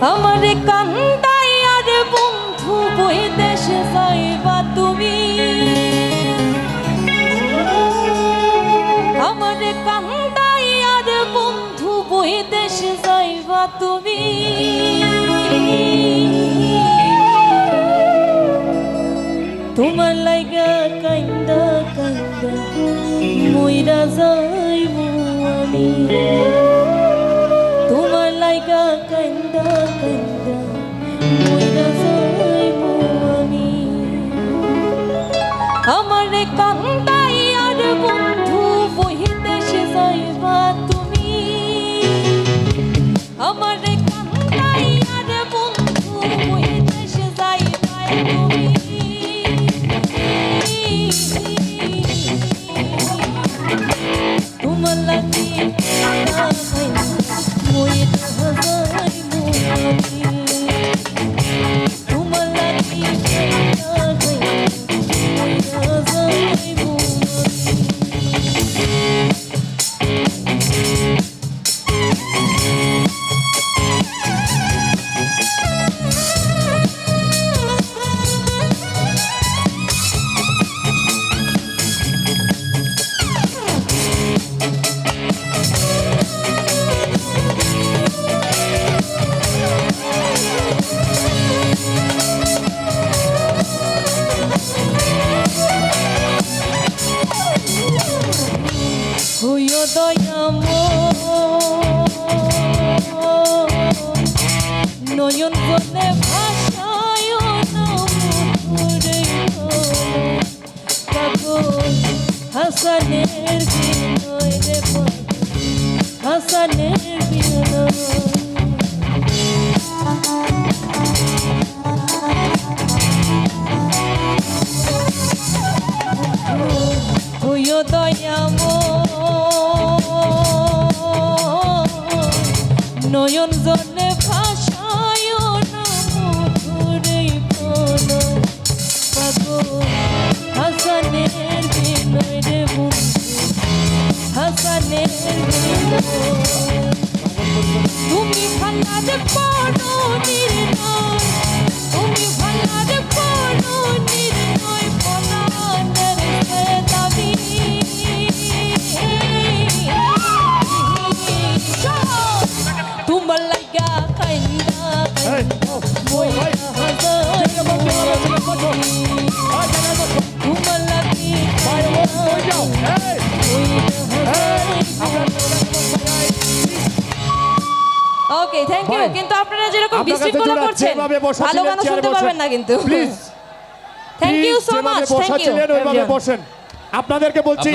আমার কান্দাই আর বন্ধু বই দেশে যাইবা তুমি। আমার কান্দাই আর বন্ধু বই দেশে যাইবা তুমি। তোমার লাইগা কান্দা কান্দা মইরা যাইব আমি। লাইগা কান্দা হইও দয়াম নয়ন বলে ভাষায় নামরে কাগজ হাসানের বিনয় রে হাসানের বিনয়। নয়ন জলে ভাষায় নামরে পাগল, হাসানের বিনয় রে বন্ধু, হাসানের বিনয়। তুমি ভালারে পড়ো নির্ণয় তুমি ওকে থ্যাংক ইউ কিন্তু আপনারা যেরকম বিশৃঙ্খলা করছেন ভালো গান শুনতে। পারবেন না কিন্তু। Please thank you so much thank you ছিলেন, ওইভাবে বসেন। আপনাদেরকে বলছি